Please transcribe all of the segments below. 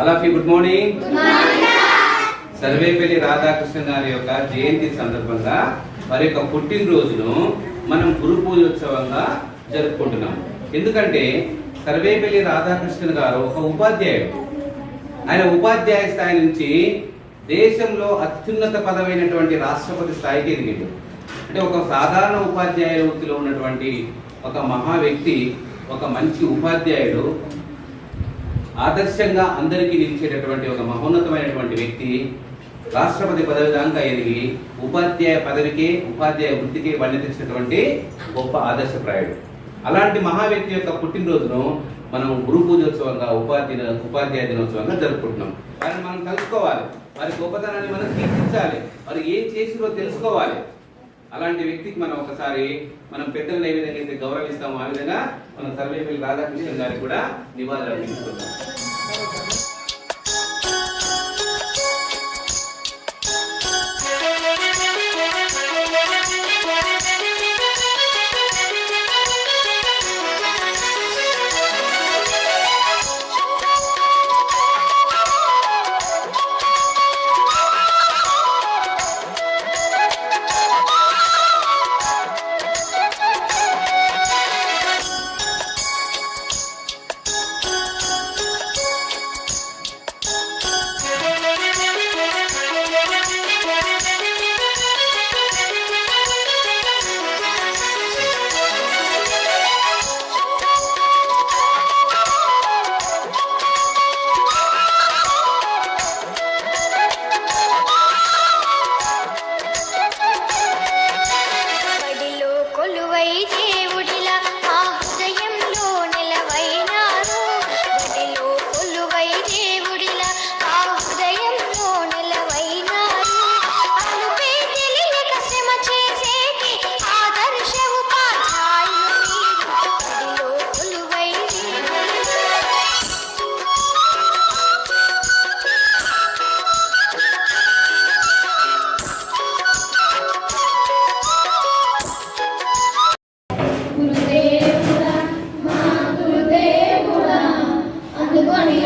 అలాఫీ good morning. Sarvepalli Radhakrishna గారి యొక్క జయంతి సందర్భంగా వారి యొక్క పుట్టినరోజును మనం గురు పూజోత్సవంగా జరుపుకుంటున్నాం. ఎందుకంటే సర్వేపల్లి రాధాకృష్ణ గారు ఒక ఉపాధ్యాయుడు. ఆయన ఉపాధ్యాయ స్థాయి నుంచి దేశంలో అత్యున్నత పదమైనటువంటి రాష్ట్రపతి స్థాయికి ఎదిగిండు. అంటే ఒక సాధారణ ఉపాధ్యాయ వృత్తిలో ఉన్నటువంటి ఒక మహా వ్యక్తి ఒక మంచి ఉపాధ్యాయుడు ఆదర్శంగా అందరికీ నిలిచేటటువంటి ఒక మహోన్నతమైనటువంటి వ్యక్తి రాష్ట్రపతి పదవి దాకా ఎదిగి ఉపాధ్యాయ పదవికి ఉపాధ్యాయ వృత్తికి వన్నెతించినటువంటి గొప్ప ఆదర్శప్రాయుడు అలాంటి మహా వ్యక్తి యొక్క పుట్టినరోజును మనం గురు పూజోత్సవంగా ఉపాధ్యాయ ఉపాధ్యాయ దినోత్సవంగా జరుపుకుంటున్నాం. వారిని మనం కలుసుకోవాలి వారి గొప్పతనాన్ని మనం కీర్తించాలి. వారు ఏం చేసిరో తెలుసుకోవాలి. అలాంటి వ్యక్తికి మనం ఒకసారి మనం పెద్దలను ఏ విధంగా అయితే గౌరవిస్తామో ఆ విధంగా మనం సర్వేపల్లి రాధాకృష్ణ గారికి కూడా నివాళులు అర్పించుకుంటాం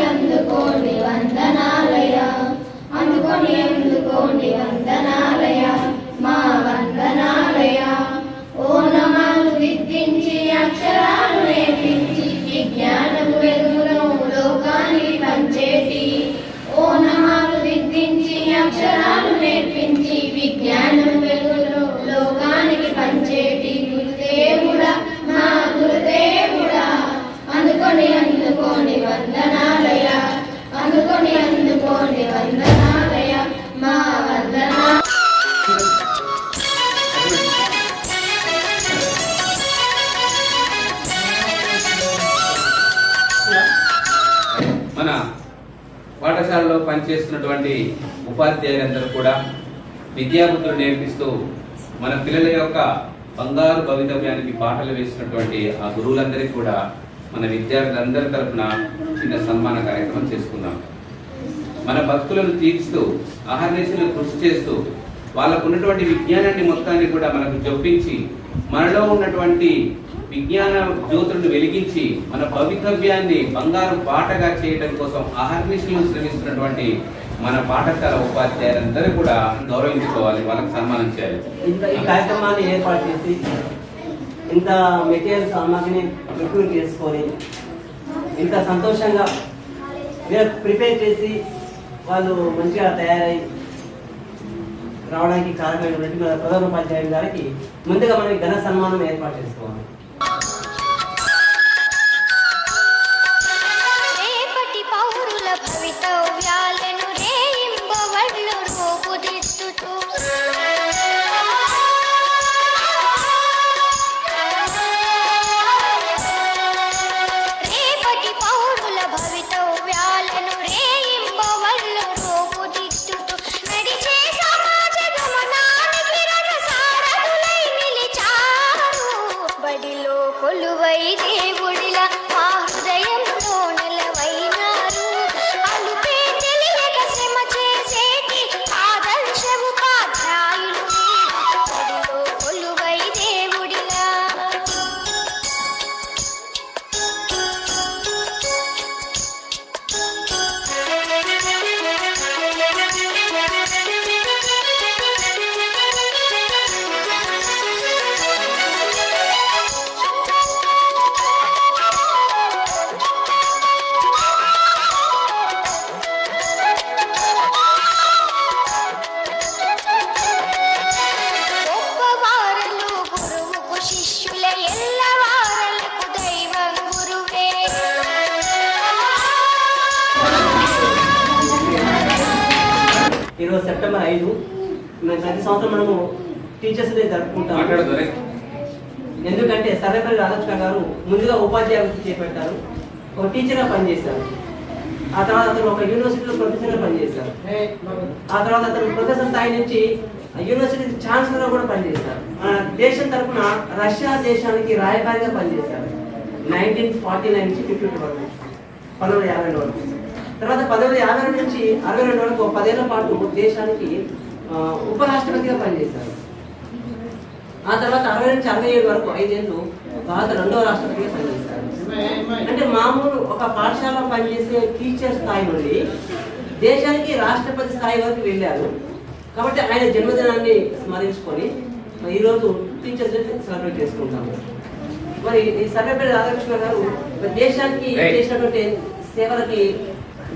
అందుకొని అందుకోండి వందనాలయ అందుకొని అందుకోండి వందనాలయ మా వందనాలయ మన పాఠశాలలో పనిచేస్తున్నటువంటి ఉపాధ్యాయులందరూ కూడా విద్యాబుద్ధులు నేర్పిస్తూ మన పిల్లల యొక్క బంగారు భవితవ్యానికి పాటలు వేసినటువంటి ఆ గురువులందరికీ కూడా మన విద్యార్థులందరి తరఫున చిన్న సన్మాన కార్యక్రమం చేసుకుందాం. మన భక్తులను తీర్చుతూ అహర్నిశలు కృషి చేస్తూ వాళ్ళకు ఉన్నటువంటి విజ్ఞానాన్ని మొత్తాన్ని కూడా మనకు జొప్పించి మనలో ఉన్నటువంటి విజ్ఞాన జ్యోతులను వెలిగించి మన భవితవ్యాన్ని బంగారు పాటగా చేయడం కోసం అహర్నిశలు శ్రమిస్తున్నటువంటి మన పాఠశాల ఉపాధ్యాయులందరూ కూడా గౌరవించుకోవాలి. వాళ్ళకి సన్మానం చేయాలి. ఇంత ఈ కార్యక్రమాన్ని ఏర్పాటు చేసి ఇంత మెటీరియల్ సామాగ్రిని ప్రొక్యూర్ చేసుకొని ఇంత సంతోషంగా ప్రిపేర్ చేసి వాళ్ళు మంచిగా తయారై రావడానికి కారణమైనటువంటి మన ప్రధాన ఉపాధ్యాయుల గారికి ముందుగా మనకి ఘన సన్మానం ఏర్పాటు చేసుకోవాలి. ఈరోజు సెప్టెంబర్ ఐదు. ప్రతి సంవత్సరం మనము టీచర్స్ డే దొరే ఎందుకంటే సర్వేపల్లి రాధాకృష్ణ గారు ముందుగా ఉపాధ్యాయ వృత్తి చేపట్టారు. ఒక టీచర్గా పనిచేశారు. ఆ తర్వాత అతను ఒక యూనివర్సిటీలో ప్రొఫెసర్గా పనిచేశారు. ఆ తర్వాత అతను ప్రొఫెసర్ స్థాయి నుంచి యూనివర్సిటీ ఛాన్సలర్గా కూడా పనిచేశారు. మన దేశం తరఫున రష్యా దేశానికి రాయబారిగా పనిచేశారు. నైన్టీన్ ఫార్టీ నైన్ నుంచి ఫిఫ్టీ వరకు. పంతొమ్మిది యాభై వరకు తర్వాత పంతొమ్మిది యాభై రెండు నుంచి అరవై రెండు వరకు పదేళ్ళ పాటు దేశానికి ఉపరాష్ట్రపతిగా పనిచేశారు. ఆ తర్వాత అరవై నుంచి అరవై ఏడు వరకు ఐదేళ్ళు భారత రెండవ రాష్ట్రపతిగా పనిచేశారు. అంటే మామూలు ఒక పాఠశాల పనిచేసే టీచర్ స్థాయి నుండి దేశానికి రాష్ట్రపతి స్థాయి వరకు వెళ్ళారు. కాబట్టి ఆయన జన్మదినాన్ని స్మరించుకొని మరి ఈరోజు టీచర్స్ డే సెలబ్రేట్ చేసుకుంటాము. మరి ఈ సర్వేపల్లి రాధాకృష్ణ గారు దేశానికి. చేసినటువంటి సేవలకి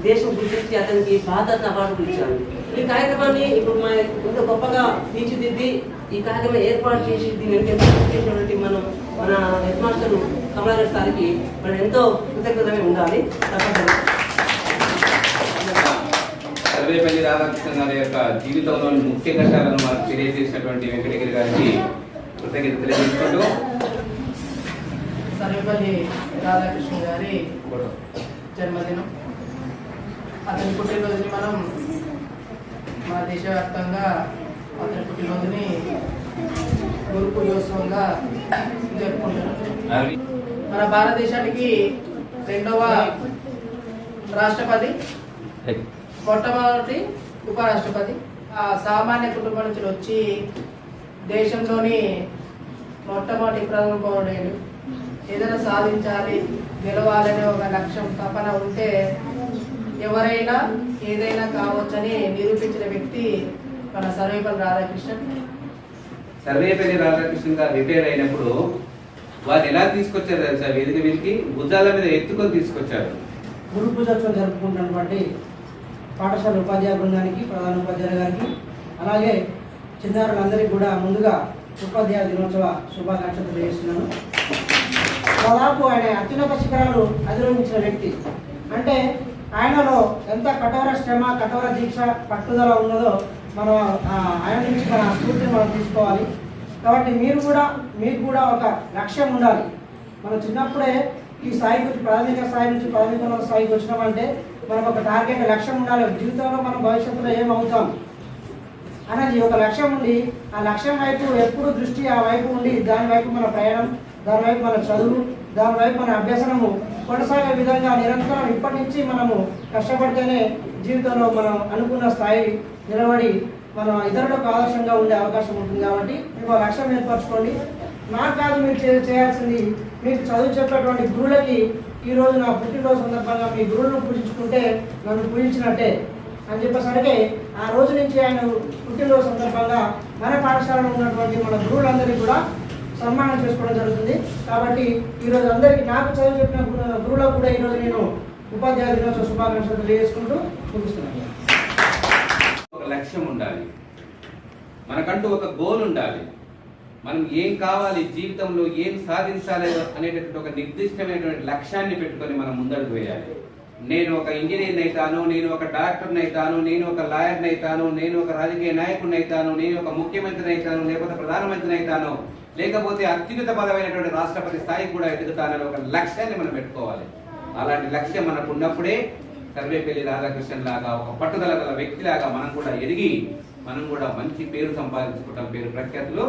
దేశం గుర్తించి అతనికి భారత అవార్డు ఇచ్చారు ఈ కార్యక్రమాన్ని ఇప్పుడు మన ఇంత గొప్పగా తీర్చిదిద్ది ఈ కార్యక్రమం ఏర్పాటు చేసి దీన్ని ఎంతో చేసినటువంటి మనం మన హెడ్ మాస్టర్ కమలాకర్ సార్కి మనం ఎంతో కృతజ్ఞతగా ఉండాలి. సర్వేపల్లి రాధాకృష్ణ గారి యొక్క జీవితంలోని ముఖ్య ఘట్టాలను మనకు తెలియజేసినటువంటి వెంకటగిరి గారికి కృతజ్ఞత తెలియజేసుకుంటూ సర్వేపల్లి రాధాకృష్ణ గారి జన్మదినం. అతని పుట్టినరోజుని మనం మన దేశవ్యాప్తంగా అతని పుట్టినరోజుని గురు పూజోత్సవంగా జరుపుకుంటున్నాం. మన భారతదేశానికి రెండవ రాష్ట్రపతి మొట్టమొదటి ఉపరాష్ట్రపతి. ఆ సామాన్య కుటుంబం నుంచి వచ్చి దేశంలోని మొట్టమొదటి ప్రధాన పౌరుడు ఏదైనా సాధించాలి గెలవాలనే ఒక లక్ష్యం తపన ఉంటే ఎవరైనా ఏదైనా కావచ్చని నిరూపించిన వ్యక్తి మన సర్వేపల్లి రాధాకృష్ణన్. సర్వేపల్లి రాధాకృష్ణ గారు రిటైర్ అయినప్పుడు వారు ఎలా తీసుకొచ్చారు తెలుసా? వేదిక వీరికి భుజాల మీద ఎత్తుకొని తీసుకొచ్చారు. గురు పూజోత్సవం జరుపుకుంటున్నటువంటి పాఠశాల ఉపాధ్యాయ బృందానికి ప్రధాన ఉపాధ్యాయుల గారికి అలాగే చిన్నారులందరికీ కూడా ముందుగా ఉపాధ్యాయ దినోత్సవ శుభాకాంక్షలు తెలియజేస్తున్నాను. దాదాపు ఆయన అత్యున్నత శిఖరాలు అధిరోహించిన వ్యక్తి. అంటే ఆయనలో ఎంత కఠోర శ్రమ కఠోర దీక్ష పట్టుదల ఉన్నదో మనం ఆ, ఆయన నుంచి మన స్ఫూర్తిని మనం తీసుకోవాలి. కాబట్టి మీరు కూడా మీకు కూడా ఒక లక్ష్యం ఉండాలి. మనం చిన్నప్పుడే ఈ స్థాయికి వచ్చి ప్రాథమిక స్థాయి నుంచి ప్రాథమిక స్థాయికి వచ్చినామంటే మనకు ఒక టార్గెట్ లక్ష్యం ఉండాలి. జీవితంలో మనం భవిష్యత్తులో ఏమవుతాం అనేది ఒక లక్ష్యం ఉండి ఆ లక్ష్యం వైపు ఎప్పుడు దృష్టి ఆ వైపు ఉండి దాని వైపు మన ప్రయాణం దాని వైపు మన చదువు దానివైపు మన అభ్యసనము కొనసాగే విధంగా నిరంతరం ఇప్పటి నుంచి మనము కష్టపడితేనే జీవితంలో మనం అనుకున్న స్థాయి నిలబడి మనం ఇతరులకు ఆదర్శంగా ఉండే అవకాశం ఉంటుంది కాబట్టి మీకు ఒక లక్ష్యం ఏర్పరచుకోండి. నాకు కాదు మీరు చేయాల్సింది మీకు చదువు చెప్పేటువంటి గురువులకి ఈ నా పుట్టినరోజు సందర్భంగా మీ గురువులను పూజించుకుంటే నన్ను పూజించినట్టే అని చెప్పేసరికి ఆ రోజు నుంచి ఆయన పుట్టినరోజు సందర్భంగా మన పాఠశాలలో ఉన్నటువంటి మన గురువులందరికీ కూడా సన్మానం చేసుకోవడం జరుగుతుంది. కాబట్టి ఈరోజు అందరికీ నాకు చదువు చెప్పిన గురువులో గురువులకు కూడా ఈరోజు నేను ఉపాధ్యాయ దినోత్సవ శుభాకాంక్షలు తెలియజేసుకుంటూ ముగిస్తున్నాను. ఒక లక్ష్యం ఉండాలి. మనకంటూ ఒక గోల్ ఉండాలి. మనం ఏం కావాలి జీవితంలో ఏం సాధించాలి అనేటటువంటి ఒక నిర్దిష్టమైనటువంటి లక్ష్యాన్ని పెట్టుకొని మనం ముందడుగు వేయాలి. నేను ఒక ఇంజనీర్ని అవుతాను నేను ఒక డాక్టర్ని అవుతాను నేను ఒక లాయర్ని అవుతాను నేను ఒక రాజకీయ నాయకుడిని అవుతాను నేను ఒక ముఖ్యమంత్రిని అవుతాను లేకపోతే ప్రధానమంత్రిని అవుతాను లేకపోతే అత్యున్నత పదమైనటువంటి రాష్ట్రపతి స్థాయికి కూడా ఎదుగుతానని ఒక లక్ష్యాన్ని మనం పెట్టుకోవాలి. అలాంటి లక్ష్యం మనకు ఉన్నప్పుడే సర్వేపల్లి రాధాకృష్ణన్ లాగా ఒక పట్టుదల గల వ్యక్తిలాగా మనం కూడా ఎదిగి మనం కూడా మంచి పేరు సంపాదించుకుంటాం పేరు ప్రఖ్యాతులు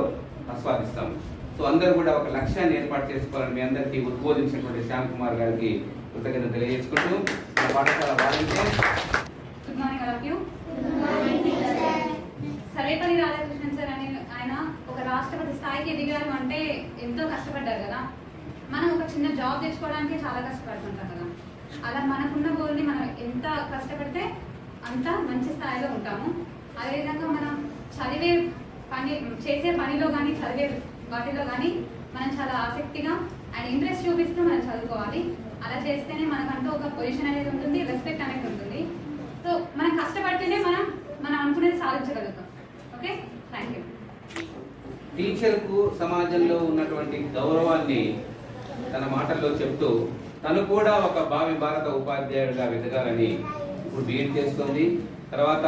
ఆస్వాదిస్తాం. సో అందరూ కూడా ఒక లక్ష్యాన్ని ఏర్పాటు చేసుకోవాలని మీ అందరికీ ఉద్బోధించినటువంటి శ్యామ్ కుమార్ గారికి కృతజ్ఞత తెలియజేసుకుంటూ పాఠశాల volunteer good morning all of you Sarvepalli Radhakrishnan sir అనే ఆయన ఒక రాష్ట్రపతి స్థాయికి ఎదిగారు అంటే ఎంతో కష్టపడ్డారు కదా? మనం ఒక చిన్న జాబ్ తెచ్చుకోవడానికి చాలా కష్టపడుతుంటాం కదా? అలా మనకున్న గోల్ని మనం ఎంత కష్టపడితే అంత మంచి స్థాయిలో ఉంటాము. అదేవిధంగా మనం చదివే పని చేసే పనిలో కానీ చదివే వాటిలో కానీ మనం చాలా ఆసక్తిగా అండ్ ఇంట్రెస్ట్ చూపిస్తూ మనం చదువుకోవాలి. అలా చేస్తేనే మనకంటూ ఒక పొజిషన్ అనేది ఉంటుంది రెస్పెక్ట్ అనేది ఉంటుంది. సో మనం కష్టపడితేనే మనం మనం అనుకునేది సాధించగలుగుతాం. ఓకే థ్యాంక్ యూ టీచర్కు సమాజంలో ఉన్నటువంటి గౌరవాన్ని తన మాటల్లో చెప్తూ తను కూడా ఒక భావి భారత ఉపాధ్యాయుడిగా వెతకాలని ఇప్పుడు బీఎడ్ చేస్తుంది. తర్వాత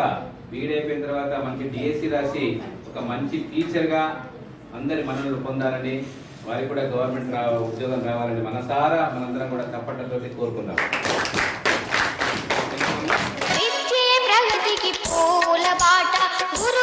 బీఎడ్ అయిపోయిన తర్వాత మంచి డిఎస్సి రాసి ఒక మంచి టీచర్గా అందరి మనల్ని పొందాలని వారికి కూడా గవర్నమెంట్ రా ఉద్యోగం రావాలని మనసారా మనందరం కూడా తప్పట్లతో కోరుకుందాం. పూల బాట గురు